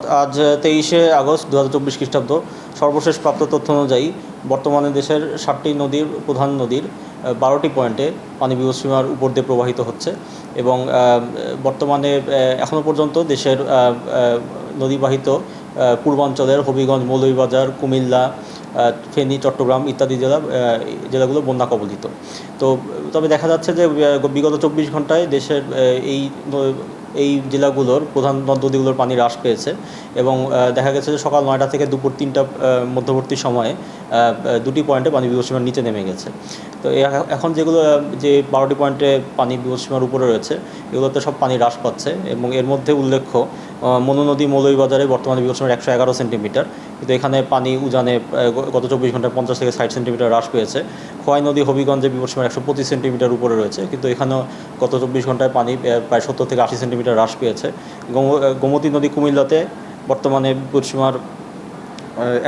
আজ তেইশে আগস্ট দু হাজার চব্বিশ খ্রিস্টাব্দ। সর্বশেষ প্রাপ্ত তথ্য অনুযায়ী বর্তমানে দেশের ষাটটি নদীর প্রধান নদীর বারোটি পয়েন্টে পানি বিপদসীমার উপর দিয়ে প্রবাহিত হচ্ছে এবং বর্তমানে এখনও পর্যন্ত দেশের নদীবাহিত পূর্বাঞ্চলের হবিগঞ্জ, মৌলভীবাজার, কুমিল্লা ফেনী, চট্টগ্রাম ইত্যাদি জেলা জেলাগুলো বন্যা কবলিত। তো, তবে দেখা যাচ্ছে যে বিগত চব্বিশ ঘন্টায় দেশের এই এই জেলাগুলোর প্রধান নদীগুলোর পানি হ্রাস পেয়েছে এবং দেখা গেছে যে সকাল নয়টা থেকে দুপুর তিনটা মধ্যবর্তী সময়ে দুটি পয়েন্টে পানি বিপদসীমার নিচে নেমে গেছে। তো এখন যেগুলো যে বারোটি পয়েন্টে পানি বিপদসীমার উপরে রয়েছে এগুলোতে সব পানি হ্রাস পাচ্ছে এবং এর মধ্যে উল্লেখ্য আহ, মনু নদী মৌলভীবাজারে বর্তমানে বিপদসীমার একশো এগারো সেন্টিমিটার কিন্তু এখানে পানি উজানে গত চব্বিশ ঘন্টায় পঞ্চাশ থেকে ষাট সেন্টিমিটার হ্রাস পেয়েছে। খোয়াই নদী, হবিগঞ্জে বিপদসীমার একশো পঁচিশ সেন্টিমিটার উপরে রয়েছে, কিন্তু এখানেও গত চব্বিশ ঘন্টায় পানি প্রায় সত্তর থেকে আশি সেন্টিমিটার হ্রাস পেয়েছে। গোম- গোমতী নদী কুমিল্লাতে বর্তমানে বিপদসীমার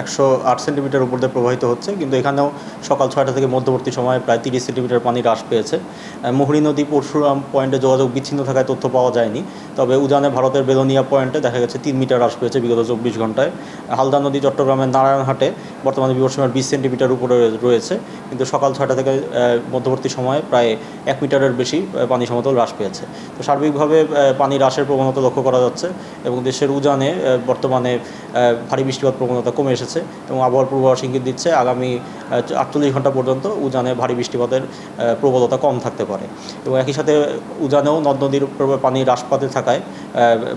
একশো আট সেন্টিমিটার উপর দিয়ে প্রবাহিত হচ্ছে, কিন্তু এখানেও সকাল ছয়টা থেকে মধ্যবর্তী সময়ে প্রায় তিরিশ সেন্টিমিটার পানি হ্রাস পেয়েছে। মুহুরী নদী পরশুরাম পয়েন্টে যোগাযোগ বিচ্ছিন্ন থাকায় তথ্য পাওয়া যায়নি, তবে উজানে ভারতের বেলোনিয়া পয়েন্টে দেখা গেছে তিন মিটার হ্রাস পেয়েছে বিগত চব্বিশ ঘন্টায়। হালদা নদী চট্টগ্রামের নারায়ণহাটে বর্তমানে বিপদসীমার বিশ সেন্টিমিটার উপরে রয়েছে, কিন্তু সকাল ছয়টা থেকে মধ্যবর্তী সময়ে প্রায় এক মিটারের বেশি পানি সমতল হ্রাস পেয়েছে। তো সার্বিকভাবে পানি হ্রাসের প্রবণতা লক্ষ্য করা যাচ্ছে এবং দেশের উজানে বর্তমানে ভারী বৃষ্টিপাত প্রবণতা কমে এসেছে এবং আবহাওয়ার পূর্বাভাস ইঙ্গিত দিচ্ছে আগামী আটচল্লিশ ঘণ্টা পর্যন্ত উজানে ভারী বৃষ্টিপাতের প্রবলতা কম থাকতে পারে। এবং একই সাথে উজানেও নদ নদীর পানি হ্রাস পাতে থাকায়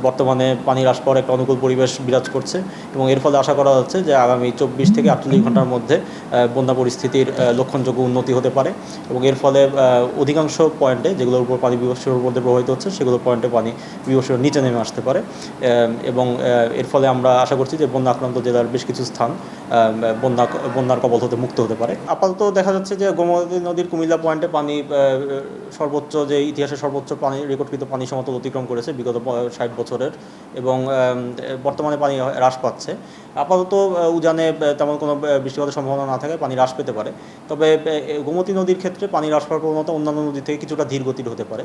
বর্তমানে পানি হ্রাস পাওয়ার একটা অনুকূল পরিবেশ বিরাজ করছে এবং এর ফলে আশা করা যাচ্ছে যে আগামী চব্বিশ থেকে আটচল্লিশ ঘণ্টার মধ্যে বন্যা পরিস্থিতির লক্ষণযোগ্য উন্নতি হতে পারে এবং এর ফলে অধিকাংশ পয়েন্টে যেগুলোর উপর পানি বিবর্ষের উপর প্রভাবিত হচ্ছে সেগুলো পয়েন্টে পানি বিবর্ষের নিচে নেমে আসতে পারে। এবং এর ফলে আমরা আশা করছি যে বন্যা আক্রান্ত জেলার বেশ কিছু স্থান বন্যা, বন্যার কবল হতে মুক্ত হতে পারে। আপাতত দেখা যাচ্ছে যে গোমতী নদীর কুমিল্লা পয়েন্টে পানি সর্বোচ্চ যে ইতিহাসে সর্বোচ্চ পানি, রেকর্ডকৃত পানি সমতল অতিক্রম করেছে বিগত ষাট বছরের এবং বর্তমানে পানি হ্রাস পাচ্ছে। আপাতত উজানে তেমন কোনো বৃষ্টিপাতের সম্ভাবনা না থাকায় পানি হ্রাস পেতে পারে। তবে গোমতী নদীর ক্ষেত্রে পানি হ্রাস পাওয়ার প্রবণতা অন্যান্য নদী থেকে কিছুটা ধীর গতির হতে পারে।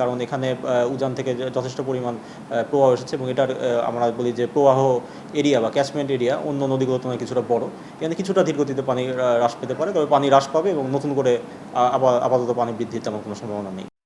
কারণ এখানে উজান থেকে যথেষ্ট পরিমাণ প্রবাহ এসেছে এবং এটার আমরা বলি যে প্রবাহ এরিয়া বা ক্যাচমেন্ট এরিয়া অন্য নদীগুলোর তুলনায় কিছুটা বড়। এখানে কিছুটা ধীর গতিতে পানি হ্রাস পেতে পারে, তবে পানি হ্রাস পাবে এবং নতুন করে আপাতত পানি বৃদ্ধির তেমন কোনো সম্ভাবনা নেই।